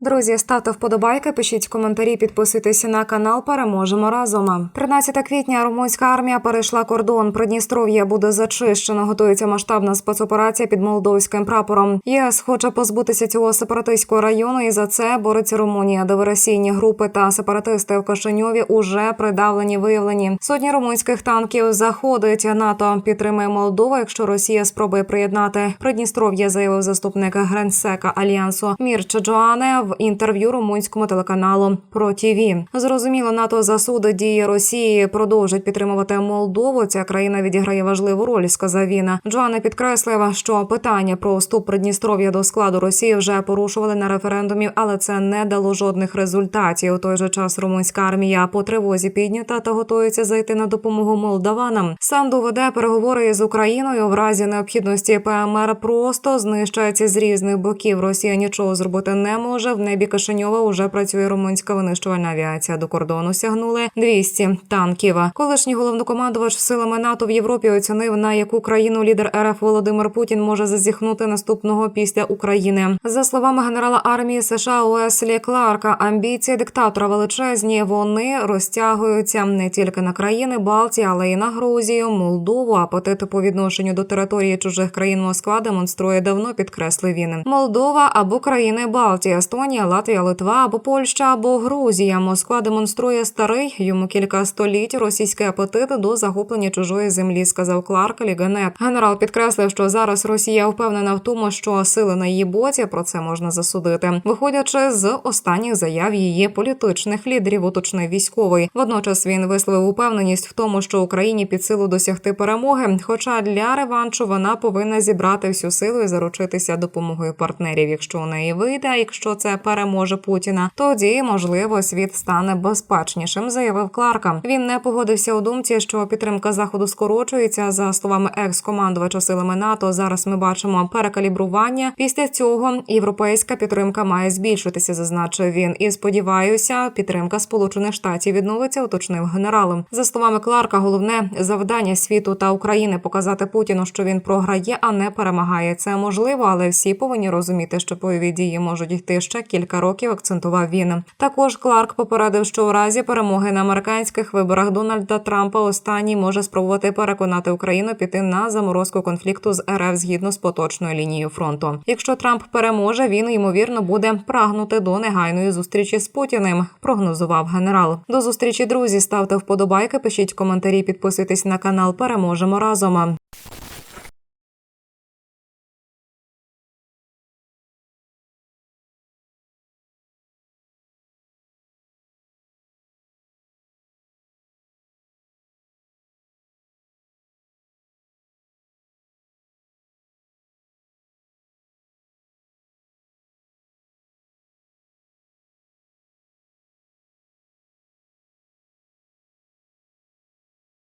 Друзі, ставте вподобайки, пишіть коментарі, підписуйтесь на канал. Переможемо разом. 13 квітня румунська армія перейшла кордон. Придністров'я буде зачищено. Готується масштабна спецоперація під молдовським прапором. ЄС хоче позбутися цього сепаратистського району, і за це бореться Румунія. Диверсійні групи та сепаратисти в Кишиньові уже придавлені виявлені. Сотні румунських танків заходить. НАТО підтримує Молдову, якщо Росія спробує приєднати Придністров'я, заявив заступник генсека альянсу Мірча Джоане в інтерв'ю румунському телеканалу Про ТІВІ. Зрозуміло, НАТО засудить дії Росії, продовжить підтримувати Молдову. Ця країна відіграє важливу роль, сказав він. Джоане підкреслив, що питання про вступ Придністров'я до складу Росії вже порушували на референдумі, але це не дало жодних результатів. У той же час румунська армія по тривозі піднята та готується зайти на допомогу молдаванам. Санду веде переговори з Україною в разі необхідності ПМР просто знищується з різних боків. Росія нічого зробити не може. В небі Кишиньова уже працює румунська винищувальна авіація. До кордону сягнули 200 танків. Колишній головнокомандувач силами НАТО в Європі оцінив на яку країну лідер РФ Володимир Путін може зазіхнути наступного після України. За словами генерала армії США Уеслі Кларка, амбіції диктатора величезні. Вони розтягуються не тільки на країни Балтії, але й на Грузію, Молдову. Апетити по відношенню до території чужих країн Москва демонструє давно, підкреслив він. Молдова або країни Балтії, Естонія, Латвія, Литва або Польща або Грузія. Москва демонструє старий йому кілька століть російський апетит до захоплення чужої землі, сказав Кларк Лігенет. Генерал підкреслив, що зараз Росія впевнена в тому, що сили на її боці про це можна засудити, виходячи з останніх заяв її політичних лідерів, уточнив військовий. Водночас він висловив упевненість в тому, що Україні під силу досягти перемоги. Хоча для реваншу вона повинна зібрати всю силу і заручитися допомогою партнерів. Якщо у неї вийде, а якщо це переможе Путіна, тоді можливо світ стане безпечнішим, заявив Кларка. Він не погодився у думці, що підтримка заходу скорочується. За словами екс-командувача силами НАТО, зараз ми бачимо перекалібрування. Після цього європейська підтримка має збільшитися, зазначив він. І сподіваюся, підтримка Сполучених Штатів відновиться, уточнив генералом. За словами Кларка, головне завдання світу та України показати Путіну, що він програє, а не перемагає. Це можливо, але всі повинні розуміти, що бойові дії можуть йти ще кілька років. Акцентував він. Також Кларк попередив, що у разі перемоги на американських виборах Дональда Трампа останній може спробувати переконати Україну піти на заморозку конфлікту з РФ згідно з поточною лінією фронту. Якщо Трамп переможе, він ймовірно буде прагнути до негайної зустрічі з Путіним. Прогнозував генерал. До зустрічі, друзі. Ставте вподобайки, пишіть коментарі, підписуйтесь на канал. Переможемо разом.